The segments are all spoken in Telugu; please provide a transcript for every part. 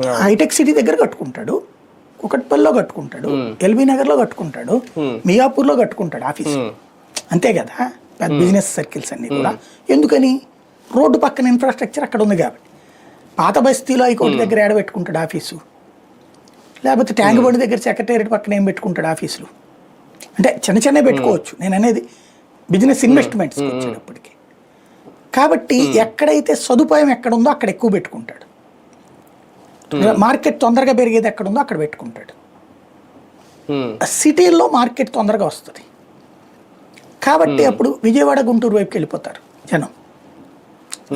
హైటెక్ సిటీ దగ్గర కట్టుకుంటాడు కుకట్పల్లిలో కట్టుకుంటాడు ఎల్బీ నగర్లో కట్టుకుంటాడు మియాపూర్లో కట్టుకుంటాడు ఆఫీస్. అంతే కదా? పెద్ద బిజినెస్ సర్కిల్స్ అన్ని కూడా. ఎందుకని? రోడ్డు పక్కన ఇన్ఫ్రాస్ట్రక్చర్ అక్కడ ఉంది కాబట్టి. పాత బస్తీలో హైకోర్టు దగ్గర ఏడ పెట్టుకుంటాడు ఆఫీసు. లేకపోతే ట్యాంక్ బండి దగ్గర సెక్రటేరియట్ పక్కన ఏం పెట్టుకుంటాడు ఆఫీసులు? అంటే చిన్న చిన్న పెట్టుకోవచ్చు. నేను అనేది బిజినెస్ ఇన్వెస్ట్మెంట్స్ వచ్చేటప్పటికి. కాబట్టి ఎక్కడైతే సదుపాయం ఎక్కడ ఉందో అక్కడ ఎక్కువ పెట్టుకుంటాడు. మార్కెట్ తొందరగా పెరిగేది ఎక్కడ ఉందో అక్కడ పెట్టుకుంటాడు. సిటీల్లో మార్కెట్ తొందరగా వస్తుంది. కాబట్టి అప్పుడు విజయవాడ గుంటూరు వైపుకి వెళ్ళిపోతారు జనం.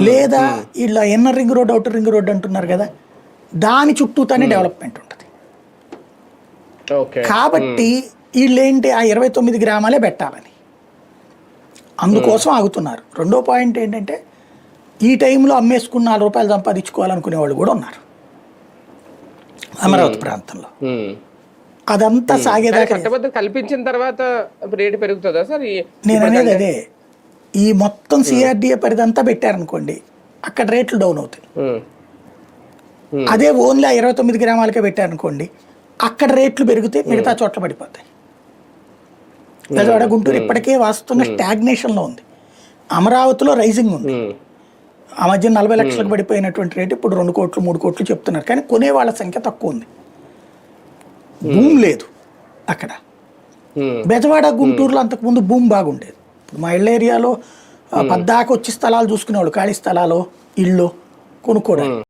లేదా ఇలా inner ring road outer ring road అంటున్నారు కదా దాని చుట్టూతానే డెవలప్మెంట్ ఉంటుంది. కాబట్టి వీళ్ళేంటి ఆ ఇరవై తొమ్మిది గ్రామాలే పెట్టాలని. అందుకోసం ఆగుతున్నారు. రెండో పాయింట్ ఏంటంటే ఈ టైంలో అమ్మేసుకున్న నాలుగు రూపాయలు సంపాదించుకోవాలనుకునే వాళ్ళు కూడా ఉన్నారు. అమరావతి ప్రాంతంలో. అదంతా సాగేదాకా కల్పించిన తర్వాత రేటు పెరుగుతుందా సార్? నేను అనేది అదే. ఈ మొత్తం సిఆర్డిఏ పరిధంతా పెట్టారనుకోండి అక్కడ రేట్లు డౌన్ అవుతాయి. అదే ఓన్లీ ఆ ఇరవై తొమ్మిది గ్రామాలకే పెట్టారనుకోండి అక్కడ రేట్లు పెరిగితే మిగతా చోట్ల పడిపోతాయి. బెజవాడ గుంటూరు ఇప్పటికే వాస్తవంగా స్టాగ్నేషన్లో ఉంది. అమరావతిలో రైజింగ్ ఉంది. ఆ మధ్య నలభై లక్షలకు పడిపోయినటువంటి రేటు ఇప్పుడు రెండు కోట్లు మూడు కోట్లు చెప్తున్నారు. కానీ కొనే వాళ్ళ సంఖ్య తక్కువ ఉంది. భూమి లేదు అక్కడ. బెజవాడ గుంటూరులో అంతకుముందు భూమి బాగుండేది. ఇప్పుడు మా ఇళ్ళ ఏరియాలో పద్దాక వచ్చి స్థలాలు చూసుకునేవాళ్ళు ఖాళీ స్థలాలు ఇళ్ళు కొనుక్కోవడానికి.